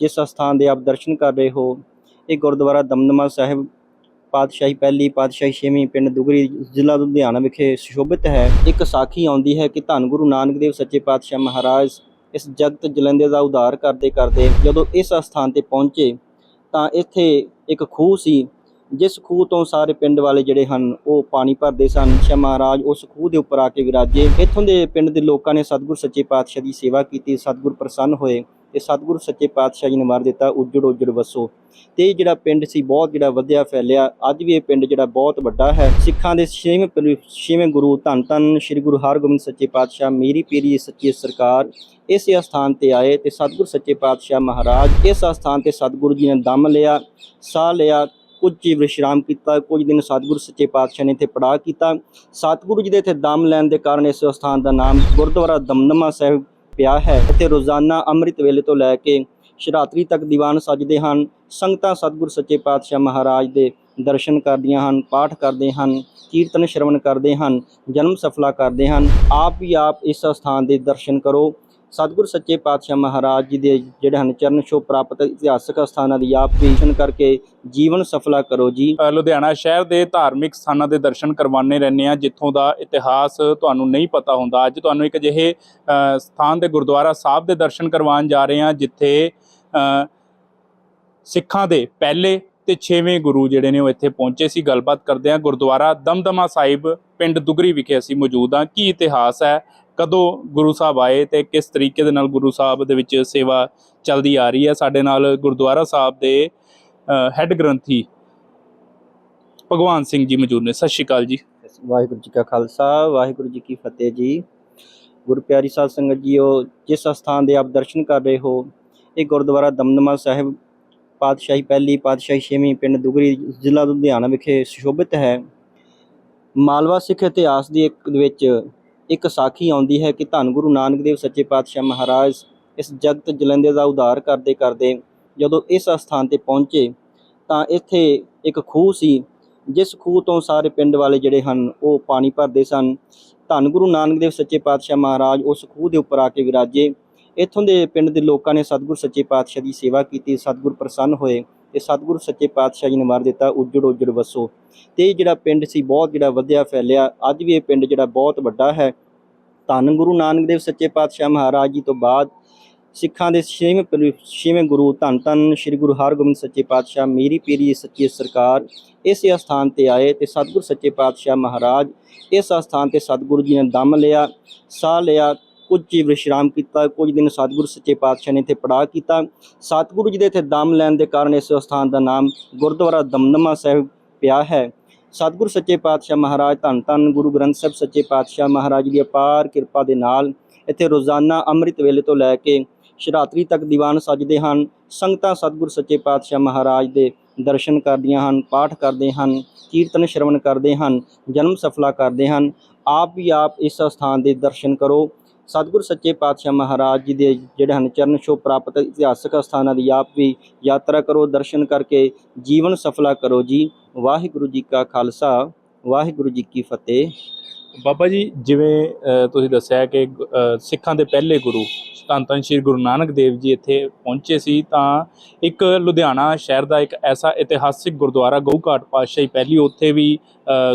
ਜਿਸ ਅਸਥਾਨ ਦੇ ਆਪ ਦਰਸ਼ਨ ਕਰ ਰਹੇ ਹੋ, ਇਹ ਗੁਰਦੁਆਰਾ ਦਮਦਮਾ ਸਾਹਿਬ ਪਾਤਸ਼ਾਹੀ ਪਹਿਲੀ, ਪਾਤਸ਼ਾਹੀ ਛੇਵੀਂ ਪਿੰਡ ਦੁਗਰੀ ਜ਼ਿਲ੍ਹਾ ਲੁਧਿਆਣਾ ਵਿਖੇ ਸੁਸ਼ੋਭਿਤ ਹੈ। ਇੱਕ ਸਾਖੀ ਆਉਂਦੀ ਹੈ ਕਿ ਧੰਨ ਗੁਰੂ ਨਾਨਕ ਦੇਵ ਸੱਚੇ ਪਾਤਸ਼ਾਹ ਮਹਾਰਾਜ ਇਸ ਜਗਤ ਜਲੰਧਰ ਦਾ ਉਧਾਰ ਕਰਦੇ ਕਰਦੇ ਜਦੋਂ ਇਸ ਸਥਾਨ ਤੇ ਪਹੁੰਚੇ ਤਾਂ ਇੱਥੇ ਇੱਕ ਖੂਹ ਸੀ, ਜਿਸ ਖੂਹ ਤੋਂ ਸਾਰੇ ਪਿੰਡ ਵਾਲੇ ਜਿਹੜੇ ਹਨ ਉਹ ਪਾਣੀ ਭਰਦੇ ਸਨ। ਸ਼ਾ ਮਹਾਰਾਜ ਉਸ ਖੂਹ ਦੇ ਉੱਪਰ ਆ ਕੇ ਵਿਰਾਜੇ। ਇੱਥੋਂ ਦੇ ਪਿੰਡ ਦੇ ਲੋਕਾਂ ਨੇ ਸਤਿਗੁਰ ਸੱਚੇ ਪਾਤਸ਼ਾਹ ਦੀ ਸੇਵਾ ਕੀਤੀ, ਸਤਿਗੁਰ ਪ੍ਰਸੰਨ ਹੋਏ। ਤੇ ਸਤਿਗੁਰੂ ਸੱਚੇ ਪਾਤਸ਼ਾਹ ਜੀ ਨੇ ਮਾਰ ਦਿੱਤਾ, ਉਜੜ ਉਜੜ ਵਸੋ। ਤੇ ਇਹ ਜਿਹੜਾ ਪਿੰਡ ਸੀ, ਬਹੁਤ ਜਿਹੜਾ ਵਧਿਆ ਫੈਲਿਆ। ਅੱਜ ਵੀ ਇਹ ਪਿੰਡ ਜਿਹੜਾ ਬਹੁਤ ਵੱਡਾ ਹੈ। ਸਿੱਖਾਂ ਦੇ ਛੇਵੇਂ ਛੇਵੇਂ ਗੁਰੂ ਧੰਨ ਧੰਨ ਸ੍ਰੀ ਗੁਰੂ ਹਰਗੋਬਿੰਦ ਸੱਚੇ ਪਾਤਸ਼ਾਹ, ਮੀਰੀ ਪੀਰੀ ਸੱਚੀ ਸਰਕਾਰ ਇਸੇ ਸਥਾਨ ਤੇ ਆਏ ਤੇ ਸਤਿਗੁਰ ਸੱਚੇ ਪਾਤਸ਼ਾਹ ਮਹਾਰਾਜ ਇਸ ਸਥਾਨ ਤੇ ਸਤਿਗੁਰੂ ਜੀ ਨੇ ਦਮ ਲਿਆ, ਸਾਹ ਲਿਆ, ਕੁਝ ਜੀਵ ਵਿਸ਼ਰਾਮ ਕੀਤਾ, ਕੁਝ ਦਿਨ ਸਤਿਗੁਰੂ ਸੱਚੇ ਪਾਤਸ਼ਾਹ ਨੇ ਇੱਥੇ ਪੜਾਅ ਕੀਤਾ। ਸਤਿਗੁਰੂ ਜੀ ਦੇ ਇੱਥੇ ਦਮ ਲੈਣ ਦੇ ਕਾਰਨ ਇਸ ਸਥਾਨ ਦਾ ਨਾਮ ਗੁਰਦੁਆਰਾ ਦਮਦਮਾ ਸਾਹਿਬ ਪਿਆ ਹੈ। ਇੱਥੇ ਰੋਜ਼ਾਨਾ ਅੰਮ੍ਰਿਤ ਵੇਲੇ ਤੋਂ ਲੈ ਕੇ ਸ਼ਰਾਤਰੀ ਤੱਕ ਦੀਵਾਨ ਸਜਦੇ ਹਨ। ਸੰਗਤਾਂ ਸਤਿਗੁਰ ਸੱਚੇ ਪਾਤਸ਼ਾਹ ਮਹਾਰਾਜ ਦੇ ਦਰਸ਼ਨ ਕਰਦੀਆਂ ਹਨ, ਪਾਠ ਕਰਦੇ ਹਨ, ਕੀਰਤਨ ਸ਼ਰਵਣ ਕਰਦੇ ਹਨ, ਜਨਮ ਸਫਲਾ ਕਰਦੇ ਹਨ। ਆਪ ਵੀ ਆਪ ਇਸ ਸਥਾਨ ਦੇ ਦਰਸ਼ਨ ਕਰੋ। ਸਤਿਗੁਰ ਸੱਚੇ ਪਾਤਸ਼ਾਹ ਮਹਾਰਾਜ ਜੀ ਦੇ ਜਿਹੜੇ ਹਨ ਚਰਨ ਛੋਹ ਪ੍ਰਾਪਤ ਇਤਿਹਾਸਕ ਸਥਾਨਾਂ ਦੀ ਆਪ ਵੀ ਕਰਕੇ ਜੀਵਨ ਸਫਲਾ ਕਰੋ ਜੀ। ਲੁਧਿਆਣਾ ਸ਼ਹਿਰ ਦੇ ਧਾਰਮਿਕ ਸਥਾਨਾਂ ਦੇ ਦਰਸ਼ਨ ਕਰਵਾਉਂਦੇ ਰਹਿੰਦੇ ਆ ਜਿੱਥੋਂ ਦਾ ਇਤਿਹਾਸ ਤੁਹਾਨੂੰ ਨਹੀਂ ਪਤਾ ਹੁੰਦਾ। ਅੱਜ ਤੁਹਾਨੂੰ ਇੱਕ ਅਜਿਹੇ ਸਥਾਨ ਦੇ ਗੁਰਦੁਆਰਾ ਸਾਹਿਬ ਦੇ ਦਰਸ਼ਨ ਕਰਵਾਉਣ ਜਾ ਰਹੇ ਹਾਂ, ਜਿੱਥੇ ਸਿੱਖਾਂ ਦੇ ਪਹਿਲੇ ਤੇ 6ਵੇਂ ਗੁਰੂ ਜਿਹੜੇ ਨੇ ਉਹ ਇੱਥੇ ਪਹੁੰਚੇ ਸੀ। ਗੱਲਬਾਤ ਕਰਦੇ ਆ ਗੁਰਦੁਆਰਾ ਦਮਦਮਾ ਸਾਹਿਬ, ਪਿੰਡ ਦੁਗਰੀ ਵਿਖੇ ਅਸੀਂ ਮੌਜੂਦ ਹਾਂ। ਕੀ ਇਤਿਹਾਸ ਹੈ? ਕਦੋਂ ਗੁਰੂ ਸਾਹਿਬ ਆਏ ਤੇ ਕਿਸ ਤਰੀਕੇ ਦੇ ਨਾਲ ਗੁਰੂ ਸਾਹਿਬ ਦੇ ਵਿੱਚ ਸੇਵਾ ਚੱਲਦੀ ਆ ਰਹੀ ਹੈ? ਸਾਡੇ ਨਾਲ ਗੁਰਦੁਆਰਾ ਸਾਹਿਬ ਦੇ ਹੈੱਡ ਗ੍ਰੰਥੀ ਭਗਵਾਨ ਸਿੰਘ ਜੀ ਮੌਜੂਦ ਨੇ। ਸਤਿ ਸ਼੍ਰੀ ਅਕਾਲ ਜੀ। ਵਾਹਿਗੁਰੂ ਜੀ ਕਾ ਖਾਲਸਾ, ਵਾਹਿਗੁਰੂ ਜੀ ਕੀ ਫਤਿਹ ਜੀ। ਗੁਰੂ ਪਿਆਰੀ ਸਾਧ ਸੰਗਤ ਜੀਓ ਜਿਸ ਸਥਾਨ ਦੇ ਆਪ ਦਰਸ਼ਨ ਕਰ ਰਹੇ ਹੋ, ਇਹ ਗੁਰਦੁਆਰਾ ਦਮਦਮਾ ਸਾਹਿਬ, ਪਾਤਸ਼ਾਹੀ ਪਹਿਲੀ, ਪਾਤਸ਼ਾਹੀ ਛੇਵੀਂ ਪਿੰਡ ਦੁਗਰੀ ਜ਼ਿਲ੍ਹਾ ਲੁਧਿਆਣਾ ਵਿਖੇ ਸੁਸ਼ੋਭਿਤ ਹੈ। ਮਾਲਵਾ ਸਿੱਖ ਇਤਿਹਾਸ ਦੀ ਇੱਕ ਵਿੱਚ ਇੱਕ ਸਾਖੀ ਆਉਂਦੀ ਹੈ ਕਿ ਧੰਨ ਗੁਰੂ ਨਾਨਕ ਦੇਵ ਸੱਚੇ ਪਾਤਸ਼ਾਹ ਮਹਾਰਾਜ ਇਸ ਜਗਤ ਜਲੰਧਰ ਦਾ ਉਧਾਰ ਕਰਦੇ ਕਰਦੇ ਜਦੋਂ ਇਸ ਸਥਾਨ ਤੇ ਪਹੁੰਚੇ ਤਾਂ ਇੱਥੇ ਇੱਕ ਖੂਹ ਸੀ, ਜਿਸ ਖੂਹ ਤੋਂ ਸਾਰੇ ਪਿੰਡ ਵਾਲੇ ਜਿਹੜੇ ਹਨ ਉਹ ਪਾਣੀ ਭਰਦੇ ਸਨ। ਧੰਨ ਗੁਰੂ ਨਾਨਕ ਦੇਵ ਸੱਚੇ ਪਾਤਸ਼ਾਹ ਮਹਾਰਾਜ ਉਸ ਖੂਹ ਦੇ ਉੱਪਰ ਆ ਕੇ ਵਿਰਾਜੇ। ਇੱਥੋਂ ਦੇ ਪਿੰਡ ਦੇ ਲੋਕਾਂ ਨੇ ਸਤਿਗੁਰ ਸੱਚੇ ਪਾਤਸ਼ਾਹ ਦੀ ਸੇਵਾ ਕੀਤੀ, ਸਤਿਗੁਰ ਪ੍ਰਸੰਨ ਹੋਏ। ਤੇ ਸਤਿਗੁਰੂ ਸੱਚੇ ਪਾਤਸ਼ਾਹ ਜੀ ਨੇ ਵਰ ਦਿੱਤਾ, ਉਜੜ ਉਜੜ ਵਸੋ। ਤੇ ਇਹ ਜਿਹੜਾ ਪਿੰਡ ਸੀ, ਬਹੁਤ ਜਿਹੜਾ ਵਧਿਆ ਫੈਲਿਆ। ਅੱਜ ਵੀ ਇਹ ਪਿੰਡ ਜਿਹੜਾ ਬਹੁਤ ਵੱਡਾ ਹੈ। ਧੰਨ ਗੁਰੂ ਨਾਨਕ ਦੇਵ ਸੱਚੇ ਪਾਤਸ਼ਾਹ ਮਹਾਰਾਜ ਜੀ ਤੋਂ ਬਾਅਦ ਸਿੱਖਾਂ ਦੇ ਛੇਵੇਂ ਛੇਵੇਂ ਗੁਰੂ ਧੰਨ ਧੰਨ ਸ੍ਰੀ ਗੁਰੂ ਹਰਗੋਬਿੰਦ ਸੱਚੇ ਪਾਤਸ਼ਾਹ, ਮੀਰੀ ਪੀਰੀ ਸੱਚੀ ਸਰਕਾਰ ਇਸੇ ਸਥਾਨ ਤੇ ਆਏ ਤੇ ਸਤਿਗੁਰ ਸੱਚੇ ਪਾਤਸ਼ਾਹ ਮਹਾਰਾਜ ਇਸ ਸਥਾਨ ਤੇ ਸਤਿਗੁਰੂ ਜੀ ਨੇ ਦਮ ਲਿਆ, ਸਾਹ ਲਿਆ ਕੁਝ ਚਿਰ ਵਿਸ਼ਰਾਮ ਕੀਤਾ, ਕੁਝ ਦਿਨ ਸਤਿਗੁਰੂ ਸੱਚੇ ਪਾਤਸ਼ਾਹ ਨੇ ਇੱਥੇ ਪੜਾਅ ਕੀਤਾ। ਸਤਿਗੁਰੂ ਜੀ ਦੇ ਇੱਥੇ ਦਮ ਲੈਣ ਦੇ ਕਾਰਨ ਇਸ ਸਥਾਨ ਦਾ ਨਾਮ ਗੁਰਦੁਆਰਾ ਦਮਦਮਾ ਸਾਹਿਬ ਪਿਆ ਹੈ। ਸਤਿਗੁਰੂ ਸੱਚੇ ਪਾਤਸ਼ਾਹ ਮਹਾਰਾਜ ਧੰਨ ਧੰਨ, ਗੁਰੂ ਗ੍ਰੰਥ ਸਾਹਿਬ ਸੱਚੇ ਪਾਤਸ਼ਾਹ ਮਹਾਰਾਜ ਦੀ ਅਪਾਰ ਕਿਰਪਾ ਦੇ ਨਾਲ ਇੱਥੇ ਰੋਜ਼ਾਨਾ ਅੰਮ੍ਰਿਤ ਵੇਲੇ ਤੋਂ ਲੈ ਕੇ ਸ਼ਰਾਤਰੀ ਤੱਕ ਦੀਵਾਨ ਸਜਦੇ ਹਨ। ਸੰਗਤਾਂ ਸਤਿਗੁਰ ਸੱਚੇ ਪਾਤਸ਼ਾਹ ਮਹਾਰਾਜ ਦੇ ਦਰਸ਼ਨ ਕਰਦੀਆਂ ਹਨ, ਪਾਠ ਕਰਦੇ ਹਨ, ਕੀਰਤਨ ਸ਼ਰਵਣ ਕਰਦੇ ਹਨ, ਜਨਮ ਸਫਲਾ ਕਰਦੇ ਹਨ। ਆਪ ਵੀ ਆਪ ਇਸ ਸਥਾਨ ਦੇ ਦਰਸ਼ਨ ਕਰੋ। ਸਤਿਗੁਰ ਸੱਚੇ ਪਾਤਸ਼ਾਹ ਮਹਾਰਾਜ ਜੀ ਦੇ ਜਿਹੜੇ ਹਨ ਚਰਨ ਛੋਹ ਪ੍ਰਾਪਤ ਇਤਿਹਾਸਕ ਸਥਾਨਾਂ ਦੀ ਆਪ ਵੀ ਯਾਤਰਾ ਕਰੋ, ਦਰਸ਼ਨ ਕਰਕੇ ਜੀਵਨ ਸਫਲਾ ਕਰੋ ਜੀ। ਵਾਹਿਗੁਰੂ ਜੀ ਕਾ ਖਾਲਸਾ, ਵਾਹਿਗੁਰੂ ਜੀ ਕੀ ਫਤਿਹ। ਬਾਬਾ ਜੀ, ਜਿਵੇਂ ਤੁਸੀਂ ਦੱਸਿਆ ਕਿ ਗ- ਸਿੱਖਾਂ ਦੇ ਪਹਿਲੇ ਗੁਰੂ ਧੰਨ ਧੰਨ ਸ੍ਰੀ ਗੁਰੂ ਨਾਨਕ ਦੇਵ ਜੀ ਇੱਥੇ ਪਹੁੰਚੇ ਸੀ, ਤਾਂ ਇੱਕ ਲੁਧਿਆਣਾ ਸ਼ਹਿਰ ਦਾ ਇੱਕ ਐਸਾ ਇਤਿਹਾਸਿਕ ਗੁਰਦੁਆਰਾ, ਗਊਘਾਟ ਪਾਤਸ਼ਾਹੀ ਪਹਿਲੀ, ਉੱਥੇ ਵੀ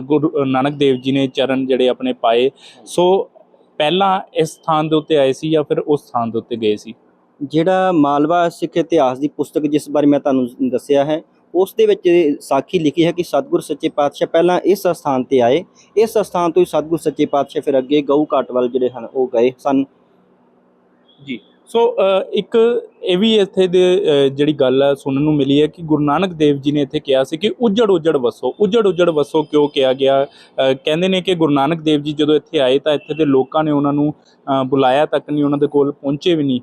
ਗੁਰੂ ਨਾਨਕ ਦੇਵ ਜੀ ਨੇ ਚਰਨ ਜਿਹੜੇ ਆਪਣੇ ਪਾਏ। ਸੋ ਪਹਿਲਾਂ ਇਸ ਸਥਾਨ ਦੇ ਉੱਤੇ ਆਏ ਸੀ ਜਾਂ ਫਿਰ ਉਸ ਸਥਾਨ ਦੇ ਉੱਤੇ ਗਏ ਸੀ? ਜਿਹੜਾ ਮਾਲਵਾ ਸਿੱਖ ਇਤਿਹਾਸ ਦੀ ਪੁਸਤਕ ਜਿਸ ਬਾਰੇ ਮੈਂ ਤੁਹਾਨੂੰ ਦੱਸਿਆ ਹੈ ਉਸ ਦੇ ਵਿੱਚ ਸਾਖੀ ਲਿਖੀ ਹੈ ਕਿ ਸਤਿਗੁਰ ਸੱਚੇ ਪਾਤਸ਼ਾਹ ਪਹਿਲਾਂ ਇਸ ਸਥਾਨ ਤੇ ਆਏ। ਇਸ ਸਥਾਨ ਤੋਂ ਹੀ ਸਤਿਗੁਰ ਸੱਚੇ ਪਾਤਸ਼ਾਹ ਫਿਰ ਅੱਗੇ ਗਊ ਘਾਟ ਵੱਲ ਜਿਹੜੇ ਹਨ ਉਹ ਗਏ ਸਨ। ਜੀ। ਸੋ ਇੱਕ ਇਹ ਵੀ ਇੱਥੇ ਦੇ ਜਿਹੜੀ ਗੱਲ ਹੈ ਸੁਣਨ ਨੂੰ ਮਿਲੀ ਹੈ ਕਿ ਗੁਰੂ ਨਾਨਕ ਦੇਵ ਜੀ ਨੇ ਇੱਥੇ ਕਿਹਾ ਸੀ ਕਿ ਉਜੜ ਉਜੜ ਵਸੋ, ਉਜੜ ਉਜੜ ਵਸੋ ਕਿਉਂ ਕਿਹਾ ਗਿਆ? ਕਹਿੰਦੇ ਨੇ ਕਿ ਗੁਰੂ ਨਾਨਕ ਦੇਵ ਜੀ ਜਦੋਂ ਇੱਥੇ ਆਏ ਤਾਂ ਇੱਥੇ ਦੇ ਲੋਕਾਂ ਨੇ ਉਹਨਾਂ ਨੂੰ ਬੁਲਾਇਆ ਤੱਕ ਨਹੀਂ, ਉਹਨਾਂ ਦੇ ਕੋਲ ਪਹੁੰਚੇ ਵੀ ਨਹੀਂ।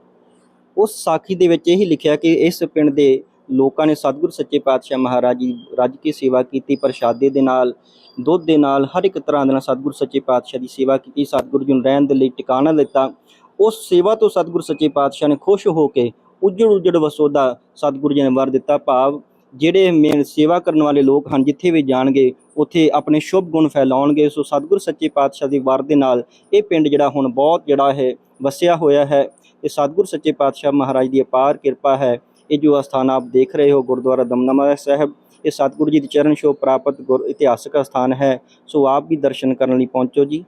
ਉਸ ਸਾਖੀ ਦੇ ਵਿੱਚ ਇਹ ਲਿਖਿਆ ਕਿ ਇਸ ਪਿੰਡ ਦੇ ਲੋਕਾਂ ਨੇ ਸਤਿਗੁਰ ਸੱਚੇ ਪਾਤਸ਼ਾਹ ਮਹਾਰਾਜ ਜੀ ਰੱਜ ਕੇ ਸੇਵਾ ਕੀਤੀ, ਪ੍ਰਸ਼ਾਦੇ ਦੇ ਨਾਲ, ਦੁੱਧ ਦੇ ਨਾਲ, ਹਰ ਇੱਕ ਤਰ੍ਹਾਂ ਦੇ ਨਾਲ ਸਤਿਗੁਰ ਸੱਚੇ ਪਾਤਸ਼ਾਹ ਦੀ ਸੇਵਾ ਕੀਤੀ, ਸਤਿਗੁਰੂ ਜੀ ਨੂੰ ਰਹਿਣ ਦੇ ਲਈ ਟਿਕਾਣਾ ਦਿੱਤਾ। ਉਸ ਸੇਵਾ ਤੋਂ ਸਤਿਗੁਰ ਸੱਚੇ ਪਾਤਸ਼ਾਹ ਨੇ ਖੁਸ਼ ਹੋ ਕੇ ਉਜੜ ਉਜੜ ਵਸੋ ਦਾ ਸਤਿਗੁਰੂ ਜੀ ਨੇ ਵਰ ਦਿੱਤਾ। ਭਾਵ ਜਿਹੜੇ ਮੇਨ ਸੇਵਾ ਕਰਨ ਵਾਲੇ ਲੋਕ ਹਨ, ਜਿੱਥੇ ਵੀ ਜਾਣਗੇ, ਉੱਥੇ ਆਪਣੇ ਸ਼ੁਭ ਗੁਣ ਫੈਲਾਉਣਗੇ। ਸੋ ਸਤਿਗੁਰ ਸੱਚੇ ਪਾਤਸ਼ਾਹ ਦੀ ਵਰ ਦੇ ਨਾਲ ਇਹ ਪਿੰਡ ਜਿਹੜਾ ਹੁਣ ਬਹੁਤ ਜਿਹੜਾ ਹੈ, ਵਸਿਆ ਹੋਇਆ ਹੈ। ਤੇ ਸਤਿਗੁਰ ਸੱਚੇ ਪਾਤਸ਼ਾਹ ਮਹਾਰਾਜ ਦੀ ਅਪਾਰ ਕਿਰਪਾ ਹੈ। ਇਹ ਜੋ ਅਸਥਾਨ ਆਪ ਦੇਖ ਰਹੇ ਹੋ, ਗੁਰਦੁਆਰਾ ਦਮਦਮਾ ਸਾਹਿਬ, ਇਹ ਸਤਿਗੁਰੂ ਜੀ ਦੀ ਚਰਨ ਛੋਹ ਪ੍ਰਾਪਤ ਗੁਰ ਇਤਿਹਾਸਕ ਅਸਥਾਨ ਹੈ। ਸੋ ਆਪ ਵੀ ਦਰਸ਼ਨ ਕਰਨ ਲਈ ਪਹੁੰਚੋ ਜੀ।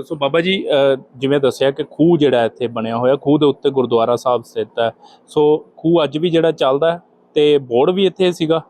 ਸੋ ਬਾਬਾ ਜੀ ਜਿਵੇਂ ਦੱਸਿਆ ਕਿ ਖੂਹ ਜਿਹੜਾ ਇੱਥੇ ਬਣਿਆ ਹੋਇਆ, ਖੂਹ ਦੇ ਉੱਤੇ ਗੁਰਦੁਆਰਾ ਸਾਹਿਬ ਸਥਿਤ ਹੈ। ਸੋ ਖੂਹ ਅੱਜ ਵੀ ਜਿਹੜਾ ਚੱਲਦਾ ਹੈ ਤੇ ਬੋਰਡ ਵੀ ਇੱਥੇ ਸੀਗਾ?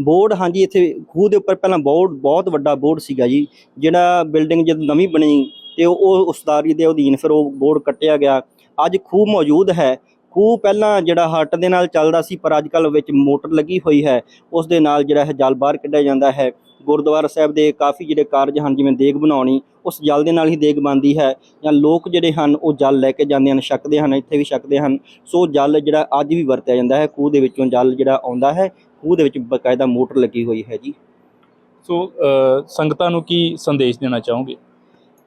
ਬੋਰਡ, ਹਾਂਜੀ, ਇੱਥੇ ਖੂਹ ਦੇ ਉੱਪਰ ਪਹਿਲਾਂ ਬੋਰਡ, ਬਹੁਤ ਵੱਡਾ ਬੋਰਡ ਸੀਗਾ ਜੀ, ਜਿਹੜਾ ਬਿਲਡਿੰਗ ਜਦ ਨਵੀਂ ਬਣੀ ਤੇ ਉਹ- ਉਹ ਉਸਤਾਰੀ ਦੇ ਅਧੀਨ ਫਿਰ ਉਹ ਬੋਰਡ ਕੱਟਿਆ ਗਿਆ। ਅੱਜ ਖੂਹ ਮੌਜੂਦ ਹੈ ਖੂਹ ਪਹਿਲਾਂ ਜਿਹੜਾ ਹੱਟ ਦੇ ਨਾਲ ਚੱਲਦਾ ਸੀ ਪਰ ਅੱਜ ਕੱਲ੍ਹ ਵਿੱਚ ਮੋਟਰ ਲੱਗੀ ਹੋਈ ਹੈ। ਉਸ ਦੇ ਨਾਲ ਜਿਹੜਾ ਹੈ ਜਲ ਬਾਹਰ ਕੱਢਿਆ ਜਾਂਦਾ ਹੈ। ਗੁਰਦੁਆਰਾ ਸਾਹਿਬ ਦੇ ਕਾਫੀ ਜਿਹੜੇ ਕਾਰਜ ਹਨ ਜਿਵੇਂ ਦੇਗ ਬਣਾਉਣੀ ਉਸ ਜਲ ਦੇ ਨਾਲ ਹੀ ਦੇਗ ਬਣਦੀ ਹੈ। ਜਾਂ ਲੋਕ ਜਿਹੜੇ ਹਨ ਉਹ ਜਲ ਲੈ ਕੇ ਜਾਂਦੇ ਹਨ ਛਕਦੇ ਹਨ ਇੱਥੇ ਵੀ ਛਕਦੇ ਹਨ। ਸੋ ਜਲ ਜਿਹੜਾ ਅੱਜ ਵੀ ਵਰਤਿਆ ਜਾਂਦਾ ਹੈ। ਖੂਹ ਦੇ ਵਿੱਚੋਂ ਜਲ ਜਿਹੜਾ ਆਉਂਦਾ ਹੈ ਖੂਹ ਦੇ ਵਿੱਚ ਬਕਾਇਦਾ ਮੋਟਰ ਲੱਗੀ ਹੋਈ ਹੈ ਜੀ। ਸੋ ਸੰਗਤਾਂ ਨੂੰ ਕੀ ਸੰਦੇਸ਼ ਦੇਣਾ ਚਾਹੋਗੇ?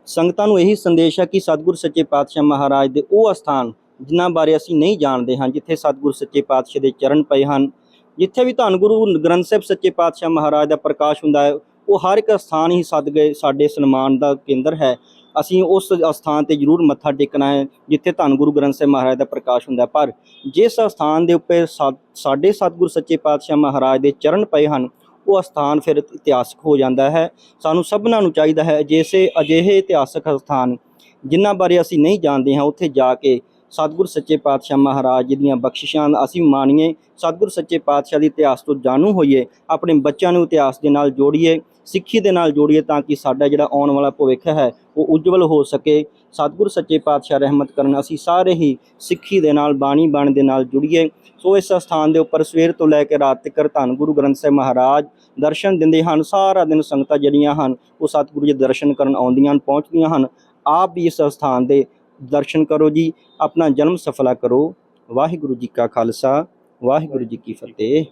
ਸੰਗਤਾਂ ਨੂੰ ਇਹੀ ਸੰਦੇਸ਼ ਹੈ ਕਿ ਸਤਿਗੁਰ ਸੱਚੇ ਪਾਤਸ਼ਾਹ ਮਹਾਰਾਜ ਦੇ ਉਹ ਅਸਥਾਨ ਜਿਨ੍ਹਾਂ ਬਾਰੇ ਅਸੀਂ ਨਹੀਂ ਜਾਣਦੇ ਹਾਂ, ਜਿੱਥੇ ਸਤਿਗੁਰ ਸੱਚੇ ਪਾਤਸ਼ਾਹ ਦੇ ਚਰਨ ਪਏ ਹਨ, ਜਿੱਥੇ ਵੀ ਧੰਨ ਗੁਰੂ ਗ੍ਰੰਥ ਸਾਹਿਬ ਸੱਚੇ ਪਾਤਸ਼ਾਹ ਮਹਾਰਾਜ ਦਾ ਪ੍ਰਕਾਸ਼ ਹੁੰਦਾ ਹੈ, ਉਹ ਹਰ ਇੱਕ ਸਥਾਨ ਹੀ ਸਦਗਏ ਸਾਡੇ ਸਨਮਾਨ ਦਾ ਕੇਂਦਰ ਹੈ। ਅਸੀਂ ਉਸ ਅਸਥਾਨ ਤੇ ਜ਼ਰੂਰ ਮੱਥਾ ਟੇਕਣਾ ਹੈ, ਜਿੱਥੇ ਧੰਨ ਗੁਰੂ ਗ੍ਰੰਥ ਸਾਹਿਬ ਮਹਾਰਾਜ ਦਾ ਪ੍ਰਕਾਸ਼ ਹੁੰਦਾ ਪਰ ਜਿਸ ਅਸਥਾਨ ਦੇ ਉੱਪਰ ਸਾ- ਸਾਡੇ ਸਤਿਗੁਰ ਸੱਚੇ ਪਾਤਸ਼ਾਹ ਮਹਾਰਾਜ ਦੇ ਚਰਨ ਪਏ ਹਨ, ਉਹ ਅਸਥਾਨ ਫਿਰ ਇਤਿਹਾਸਕ ਹੋ ਜਾਂਦਾ ਹੈ। ਸਾਨੂੰ ਸਭਨਾਂ ਨੂੰ ਚਾਹੀਦਾ ਹੈ, ਜੈਸੇ ਅਜਿਹੇ ਇਤਿਹਾਸਕ ਸਥਾਨ ਜਿਨ੍ਹਾਂ ਬਾਰੇ ਅਸੀਂ ਨਹੀਂ ਜਾਣਦੇ ਹਾਂ, ਉੱਥੇ ਜਾ ਕੇ ਸਤਿਗੁਰ ਸੱਚੇ ਪਾਤਸ਼ਾਹ ਮਹਾਰਾਜ ਜੀ ਦੀਆਂ ਬਖਸ਼ਿਸ਼ਾਂ ਅਸੀਂ ਮਾਣੀਏ। ਸਤਿਗੁਰ ਸੱਚੇ ਪਾਤਸ਼ਾਹ ਦੇ ਇਤਿਹਾਸ ਤੋਂ ਜਾਣੂ ਹੋਈਏ, ਆਪਣੇ ਬੱਚਿਆਂ ਨੂੰ ਇਤਿਹਾਸ ਦੇ ਨਾਲ ਜੋੜੀਏ, ਸਿੱਖੀ ਦੇ ਨਾਲ ਜੋੜੀਏ ਤਾਂ ਕਿ ਸਾਡਾ ਜਿਹੜਾ ਆਉਣ ਵਾਲਾ ਭਵਿੱਖ ਹੈ, ਉਹ ਉਜਵਲ ਹੋ ਸਕੇ। ਸਤਿਗੁਰ ਸੱਚੇ ਪਾਤਸ਼ਾਹ ਰਹਿਮਤ ਕਰਨ ਅਸੀਂ ਸਾਰੇ ਹੀ ਸਿੱਖੀ ਦੇ ਨਾਲ, ਬਾਣੀ ਬਾਣ ਦੇ ਨਾਲ ਜੁੜੀਏ। ਸੋ ਇਸ ਸਥਾਨ ਦੇ ਉੱਪਰ ਸਵੇਰ ਤੋਂ ਲੈ ਕੇ ਰਾਤ ਤੱਕ ਧੰਨ ਗੁਰੂ ਗ੍ਰੰਥ ਸਾਹਿਬ ਮਹਾਰਾਜ ਦਰਸ਼ਨ ਦਿੰਦੇ ਹਨ। ਸਾਰਾ ਦਿਨ ਸੰਗਤਾਂ ਜਿਹੜੀਆਂ ਹਨ, ਉਹ ਸਤਿਗੁਰੂ ਜੀ ਦੇ ਦਰਸ਼ਨ ਕਰਨ ਆਉਂਦੀਆਂ ਹਨ, ਪਹੁੰਚਦੀਆਂ ਹਨ। ਆਪ ਵੀ ਇਸ ਸਥਾਨ ਦੇ ਦਰਸ਼ਨ ਕਰੋ ਜੀ, ਆਪਣਾ ਜਨਮ ਸਫਲਾ ਕਰੋ। ਵਾਹਿਗੁਰੂ ਜੀ ਕਾ ਖਾਲਸਾ, ਵਾਹਿਗੁਰੂ ਜੀ ਕੀ ਫਤਿਹ।